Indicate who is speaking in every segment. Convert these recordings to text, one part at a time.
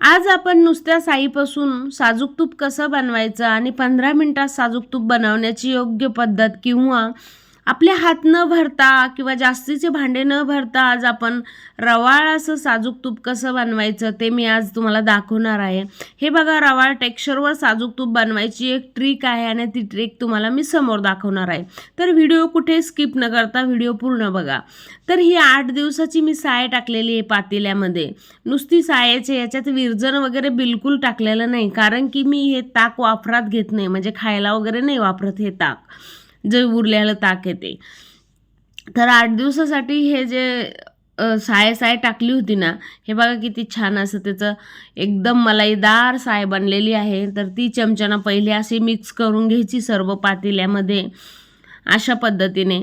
Speaker 1: आज आपण नुसत्या साईपासून साजूक तूप कसं बनवायचं आणि पंधरा मिनटात साजूक तूप बनवण्याची योग्य पद्धत किंवा आपले हात न भरता किंवा जास्तीचे भांडे न भरता आज आपण रवाळ असं साजूक तूप कसं बनवायचं ते मी आज तुम्हाला दाखवणार आहे. हे बघा रवाळ टेक्स्चरवर साजूक तूप बनवायची एक ट्रिक आहे आणि ती ट्रिक तुम्हाला मी समोर दाखवणार आहे. तर व्हिडिओ कुठे स्किप न करता व्हिडिओ पूर्ण बघा. तर ही आठ दिवसाची मी साय टाकलेली आहे पातेल्यामध्ये. नुसती सायाचे याच्यात विरजन वगैरे बिलकुल टाकलेलं नाही कारण की मी हे ताक वापरात घेत नाही म्हणजे खायला वगैरे नाही वापरत हे ताक. जे उरलेलं ताक येते तर आठ दिवसासाठी हे जे साय साय टाकली होती ना हे बघा किती छान असं त्याचं एकदम मलाईदार साय बनलेली आहे. तर ती चमच्यानं पहिले अशी मिक्स करून घ्यायची सर्व पातेल्यामध्ये अशा पद्धतीने.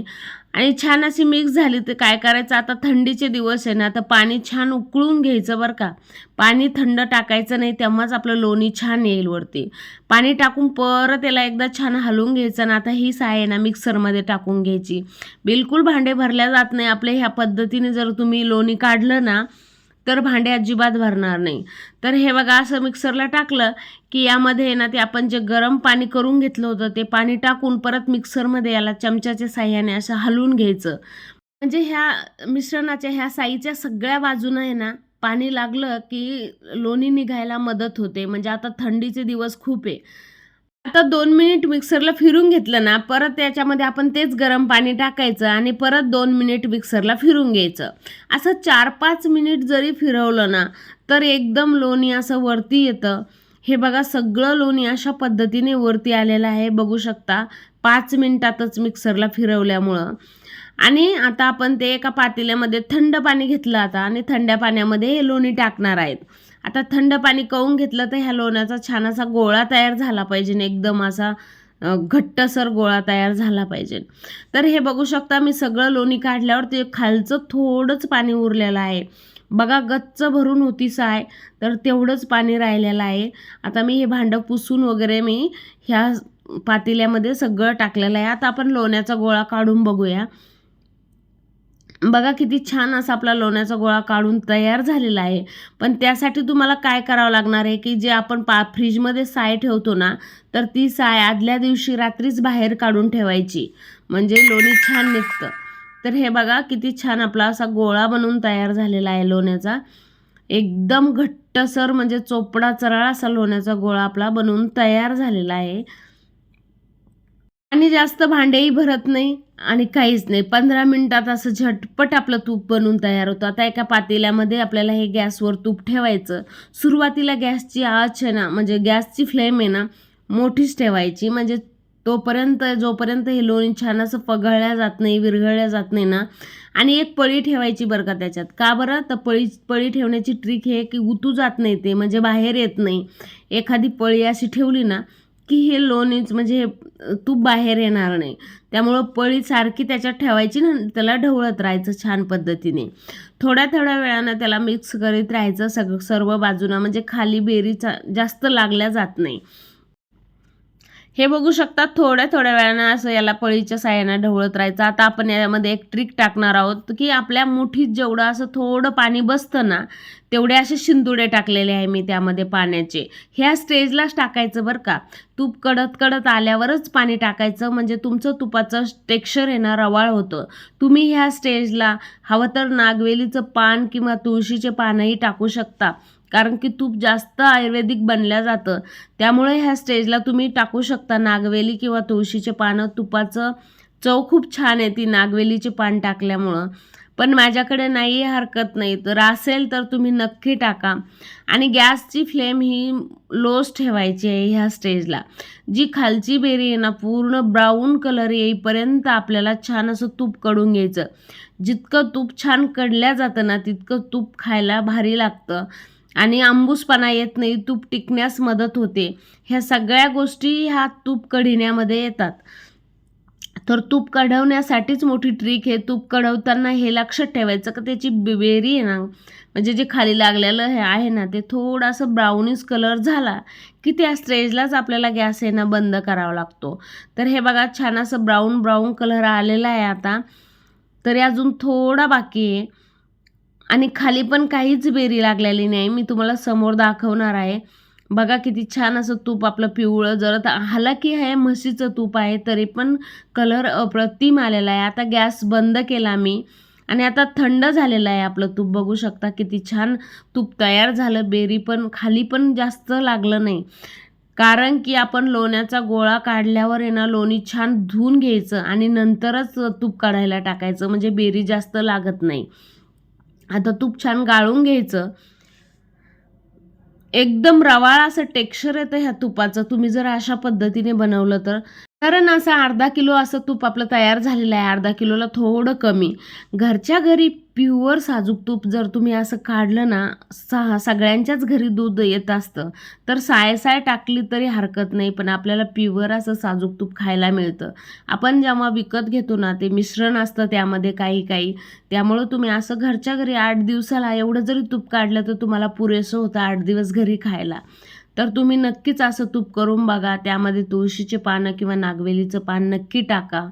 Speaker 1: आणि छान अशी मिक्स झाली तर काय करायचं? आता थंडीचे दिवस आहे ना तर पाणी छान उकळून घ्यायचं बरं का. पाणी थंड टाकायचं नाही तेव्हाच आपलं लोणी छान येईल वरती. पाणी टाकून परत याला एकदा छान हलवून घ्यायचं ना आता ही साय आहे ना मिक्सरमध्ये टाकून घ्यायची. बिलकुल भांडे भरल्या जात नाही. आपल्या ह्या पद्धतीने जर तुम्ही लोणी काढलं ना तर भांडे अजिबात भरणार नाही. तर हे बघा असं मिक्सरला टाकलं की यामध्ये आहे ना ते आपण जे गरम पाणी करून घेतलं होतं ते पाणी टाकून परत मिक्सरमध्ये याला चमच्याच्या साह्याने असं हलवून घ्यायचं. म्हणजे ह्या मिश्रणाच्या ह्या साईच्या सगळ्या बाजूनं आहे ना पाणी लागलं की लोणी निघायला मदत होते. म्हणजे आता थंडीचे दिवस खूप आहे. आता दोन मिनिट मिक्सरला फिरून घेतलं ना परत त्याच्यामध्ये आपण तेच गरम पाणी टाकायचं आणि परत दोन मिनिट मिक्सरला फिरून घ्यायचं. असं चार पाच मिनिट जरी फिरवलं ना तर एकदम लोणी असं वरती येतं. हे बघा सगळं लोणी अशा पद्धतीने वरती आलेलं आहे बघू शकता. पाच मिनिटातच मिक्सरला फिरवल्यामुळं. आणि आता आपण ते एका पातेल्यामध्ये थंड पाणी घेतलं आता आणि थंड्या पाण्यामध्ये हे लोणी टाकणार आहेत. आता थंड पाणी कवून घेतलं तर ह्या लोण्याचा छान असा गोळा तयार झाला पाहिजे एकदम असा घट्टसर गोळा तयार झाला पाहिजे. तर हे बघू शकता मी सगळं लोणी काढल्यावर ते खालचं थोडंच पाणी उरलेलं आहे. बघा गच्च भरून होती साय तर तेवढंच पाणी राहिलेलं आहे. आता मी हे भांडं पुसून वगैरे मी ह्या पातेल्यामध्ये सगळं टाकलेलं आहे. आता आपण लोण्याचा गोळा काढून बघूया. बघा किती छान असा आपला लोण्याचा गोळा काढून तयार झालेला आहे. पण त्यासाठी तुम्हाला काय करावं लागणार आहे की जे आपण पा फ्रीजमध्ये साय ठेवतो ना तर ती साय आदल्या दिवशी रात्रीच बाहेर काढून ठेवायची. म्हणजे लोणी छान निघतं. तर हे बघा किती छान आपला असा गोळा बनवून तयार झालेला आहे लोण्याचा. एकदम घट्टसर म्हणजे चोपडा चरळा असा लोण्याचा गोळा आपला बनवून तयार झालेला आहे. आणि जास्त भांडेही भरत नाही आणि काहीच नाही. पंधरा मिनिटात असं झटपट आपलं तूप बनवून तयार होतं. आता एका पातेल्यामध्ये आपल्याला हे गॅसवर तूप ठेवायचं. सुरुवातीला गॅसची आच आहे ना म्हणजे गॅसची फ्लेम आहे ना मोठीच ठेवायची. म्हणजे तोपर्यंत जोपर्यंत हे लोणी छान असं पगळल्या जात नाही विरघळल्या जात नाही ना आणि एक पळी ठेवायची बरं का त्याच्यात. का बरं? तर पळी पळी ठेवण्याची ट्रिक हे की उतू जात नाही ते म्हणजे बाहेर येत नाही. एखादी पळी अशी ठेवली ना की हे लोणीच म्हणजे तूप बाहेर येणार नाही. त्यामुळं पळी सारखी त्याच्यात ठेवायची ना त्याला ढवळत राहायचं छान पद्धतीने. थोड्या थोड्या वेळानं त्याला मिक्स करीत राहायचं सग सर्व बाजूनं. म्हणजे खाली बेरीचा जास्त लागल्या जात नाही. हे बघू शकता थोड्या थोड्या वेळानं असं याला पळीच्या साह्यानं ढवळत राहायचं. आता आपण यामध्ये एक ट्रिक टाकणार आहोत की आपल्या मुठीत जेवढं असं थोडं पाणी बसतं ना तेवढे असे शिंदुडे टाकलेले आहे मी त्यामध्ये पाण्याचे. ह्या स्टेजलाच टाकायचं बरं का. तूप कडत कडत आल्यावरच पाणी टाकायचं म्हणजे तुमचं तुपाचं टेक्स्चर आहे ना रवाळ होतं. तुम्ही ह्या स्टेजला हवं तर नागवेलीचं पान किंवा तुळशीचे पानही टाकू शकता. कारण की तूप जास्त आयुर्वेदिक बनल्या जातं. त्यामुळे ह्या स्टेजला तुम्ही टाकू शकता नागवेली किंवा तुळशीचे पानं. तुपाचं चव खूप छान आहे ती नागवेलीचे पान टाकल्यामुळं. पण माझ्याकडे नाही हरकत नाही. तर असेल तर तुम्ही नक्की टाका. आणि गॅसची फ्लेम ही लोच ठेवायची आहे ह्या स्टेजला. जी खालची बेरी आहे ना पूर्ण ब्राऊन कलर येईपर्यंत आपल्याला छान असं तूपकडून घ्यायचं. जितकं तूप छान कडल्या जातं ना तितकं तूप खायला भारी लागतं. आणि आंबूसपणा येत नाही तूप टिकण्यास मदत होते. ह्या सगळ्या गोष्टी ह्या तूप कढिण्यामध्ये येतात. तर तूप कढवण्यासाठीच मोठी ट्रिक आहे. तूप कढवताना हे लक्षात ठेवायचं का त्याची बेरी आहे ना म्हणजे जे खाली लागलेलं हे आहे ना ते थोडासा ब्राउनिश कलर झाला की त्या स्टेजलाच आपल्याला गॅस आहे ना बंद करावा लागतो. तर हे बघा छान असं ब्राऊन ब्राऊन कलर आलेला आहे आता. तरी अजून थोडा बाकी आहे. आणि खाली पण काहीच बेरी लागलेली नाही. मी तुम्हाला समोर दाखवणार आहे. बघा किती छान असं तूप आपलं पिवळं जरत हालाकी हे म्हशीचं तूप आहे तरी पण कलर अप्रतिम आलेला आहे. आता गॅस बंद केला मी आणि आता थंड झालेलं आहे आपलं तूप. बघू शकता किती छान तूप तयार झालं. बेरी पण खाली पण जास्त लागलं नाही. कारण की आपण लोण्याचा गोळा काढल्यावर आहे ना लोणी छान धुवून घ्यायचं आणि नंतरच तूप काढायला टाकायचं. म्हणजे बेरी जास्त लागत नाही. आता तूप छान गाळून घ्यायचं. एकदम रवाळ असं टेक्स्चर येतं ह्या तुपाचं. तुम्ही जर अशा पद्धतीने बनवलं तर कारण असं अर्धा किलो असं तूप आपलं तयार झालेलं आहे अर्धा किलोला थोडं कमी. घरच्या घरी प्युअर साजूक तूप जर तुम्ही असं काढलं ना सहा सगळ्यांच्याच घरी दूध येत असतं. तर साय साय टाकली तरी हरकत नाही पण आपल्याला प्युअर असं साजूक तूप खायला मिळतं. आपण जेव्हा विकत घेतो ना ते मिश्रण असतं त्यामध्ये काही काही. त्यामुळं तुम्ही असं घरच्या घरी आठ दिवसाला एवढं जरी तूप काढलं तर तुम्हाला पुरेसं होतं आठ दिवस घरी खायला. तर तुम्ही नक्कीच असं तूप करून बघा. त्यामध्ये तुळशीचे पानं किंवा नागवेलीचं पान नक्की टाका.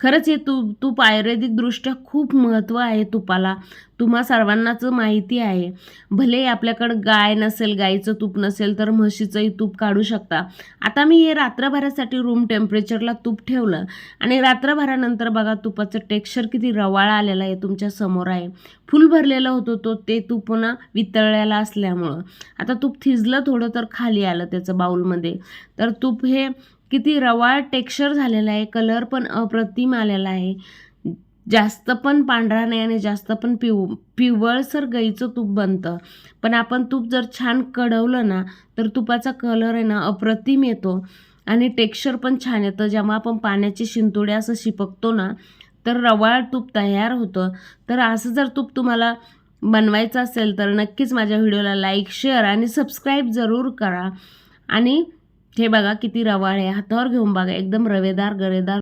Speaker 1: खरंच हे तूप तूप आयुर्वेदिकदृष्ट्या खूप महत्त्व आहे तुपाला. तुम्हा सर्वांनाच माहिती आहे. भले आपल्याकडं गाय नसेल गाईचं तूप नसेल तर म्हशीचंही तूप काढू शकता. आता मी हे रात्रभरासाठी रूम टेम्परेचरला तूप ठेवलं. आणि रात्रभरानंतर बघा तुपाचं टेक्स्चर किती रवाळा आलेलं आहे तुमच्यासमोर आहे. फुल भरलेलं होतं तो ते तूप पुन्हा वितळलेला असल्यामुळं. आता तूप थिजलं थोडं तर खाली आलं त्याचं बाऊलमध्ये तर तूप हे किती रवाळ टेक्स्चर झालेलं आहे कलर पण अप्रतिम आलेला आहे. जास्त पण पांढरा नाही आणि जास्त पण पिव पिवळसर गाईचं तूप बनतं. पण आपण तूप जर छान कढवलं ना तर तुपाचा कलर आहे ना अप्रतिम येतो. आणि टेक्स्चर पण छान येतं. जेव्हा आपण पाण्याची शिंतोडे असं शिपकतो ना तर रवाळ तूप तयार होतं. तर असं जर तूप तुम्हाला बनवायचं असेल तर नक्कीच माझ्या व्हिडिओला लाईक शेअर आणि सबस्क्राईब जरूर करा. आणि हे बघा किती रवाळ आहे. हातावर घेऊन बघा एकदम रवेदार गरेदार